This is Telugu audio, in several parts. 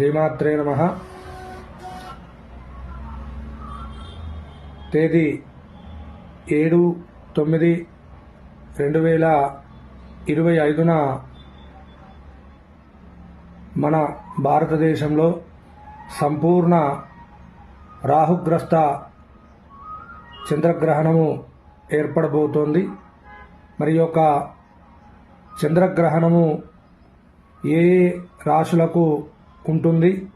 శ్రీమాత్రే నమ. తేదీ ఏడు తొమ్మిది రెండు వేల ఇరవై ఐదున మన భారతదేశంలో సంపూర్ణ రాహుగ్రస్త చంద్రగ్రహణము ఏర్పడబోతోంది. మరి యొక్క చంద్రగ్రహణము ఏ ఏ రాశులకు ఉంటుంది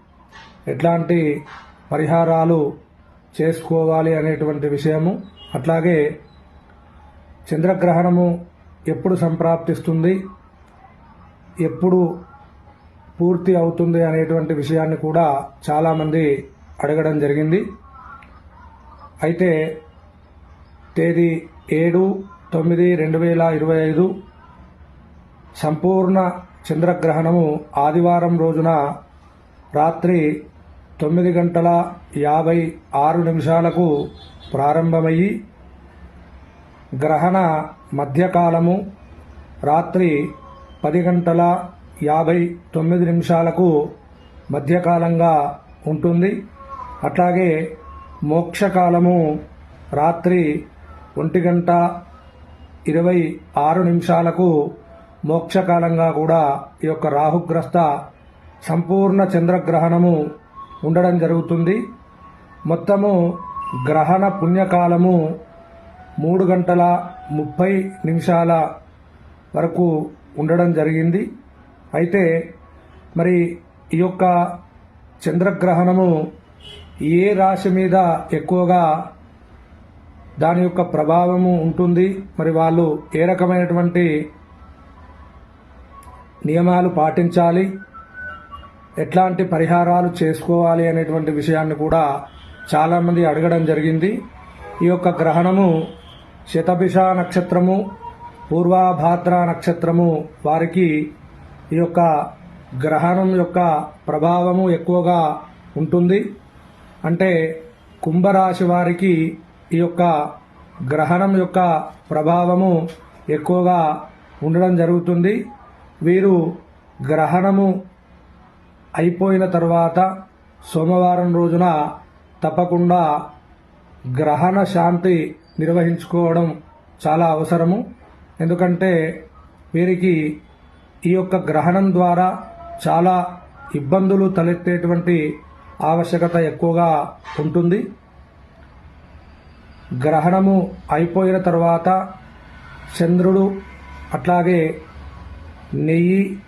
ఎట్లాంటి పరిహారాలు చేసుకోవాలి అనేటువంటి విషయము. అట్లాగే చంద్రగ్రహణము ఎప్పుడు సంప్రాప్తిస్తుంది? ఎప్పుడు పూర్తి అవుతుంది అనేటువంటి విషయాన్ని కూడా చాలామంది అడగడం జరిగింది. అయితే తేదీ ఏడు తొమ్మిది రెండు వేల ఇరవై ఐదు సంపూర్ణ చంద్రగ్రహణము ఆదివారం రోజున రాత్రి తొమ్మిది గంటల యాభై ఆరు నిమిషాలకు ప్రారంభమయ్యి గ్రహణ మధ్యకాలము రాత్రి పది గంటల యాభై తొమ్మిది నిమిషాలకు మధ్యకాలంగా ఉంటుంది. అట్లాగే మోక్షకాలము రాత్రి ఒంటి గంట ఇరవై ఆరు నిమిషాలకు మోక్షకాలంగా కూడా ఈ యొక్క రాహుగ్రస్త సంపూర్ణ చంద్రగ్రహణము ఉండడం జరుగుతుంది. మొత్తము గ్రహణ పుణ్యకాలము మూడు గంటల ముప్పై నిమిషాల వరకు ఉండడం జరిగింది. అయితే మరి ఈ యొక్క చంద్రగ్రహణము ఏ రాశి మీద ఎక్కువగా దాని యొక్క ప్రభావము ఉంటుంది? మరి వాళ్ళు ఏ రకమైనటువంటి నియమాలు పాటించాలి? ఎట్లాంటి పరిహారాలు చేసుకోవాలి అనేటువంటి విషయాన్ని కూడా చాలామంది అడగడం జరిగింది. ఈ యొక్క గ్రహణము శతభిష నక్షత్రము పూర్వాభాద్ర నక్షత్రము వారికి ఈ యొక్క గ్రహణం యొక్క ప్రభావము ఎక్కువగా ఉంటుంది. అంటే కుంభరాశి వారికి ఈ యొక్క గ్రహణం యొక్క ప్రభావము ఎక్కువగా ఉండడం జరుగుతుంది. వీరు గ్రహణము అయిపోయిన తర్వాత సోమవారం రోజున తప్పకుండా గ్రహణ శాంతి నిర్వహించుకోవడం చాలా అవసరము. ఎందుకంటే వీరికి ఈ యొక్క గ్రహణం ద్వారా చాలా ఇబ్బందులు తలెత్తేటువంటి ఆవశ్యకత ఎక్కువగా ఉంటుంది. గ్రహణము అయిపోయిన తర్వాత చంద్రుడు అట్లాగే నెయ్యి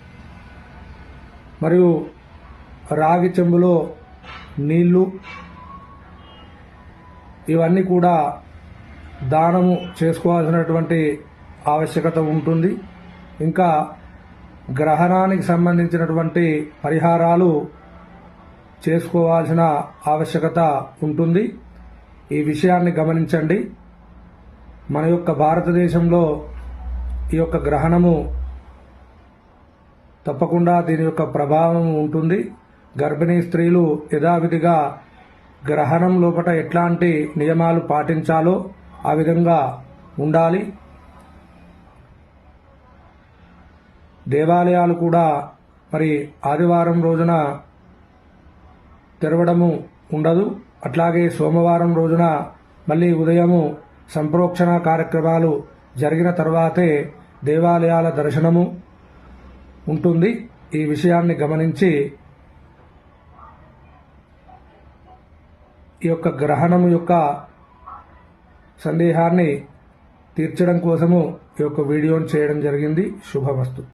మరియు రాగి చెంబులో నీళ్ళు ఇవన్నీ కూడా దానము చేసుకోవాల్సినటువంటి ఆవశ్యకత ఉంటుంది. ఇంకా గ్రహణానికి సంబంధించినటువంటి పరిహారాలు చేసుకోవాల్సిన ఆవశ్యకత ఉంటుంది. ఈ విషయాన్ని గమనించండి. మన యొక్క భారతదేశంలో ఈ యొక్క గ్రహణము తప్పకుండా దీని యొక్క ప్రభావం ఉంటుంది. గర్భిణీ స్త్రీలు యథావిధిగా గ్రహణం లోపల ఎట్లాంటి నియమాలు పాటించాలో ఆ విధంగా ఉండాలి. దేవాలయాలు కూడా మరి ఆదివారం రోజున తెరవడము ఉండదు. అట్లాగే సోమవారం రోజున మళ్ళీ ఉదయము సంప్రోక్షణ కార్యక్రమాలు జరిగిన తర్వాతే దేవాలయాల దర్శనము ఉంటుంది. ఈ విషయాన్ని గమనించి ఈ యొక్క గ్రహణము యొక్క సందేహాన్ని తీర్చడం కోసము ఈ యొక్క వీడియోను చేయడం జరిగింది. శుభవస్తు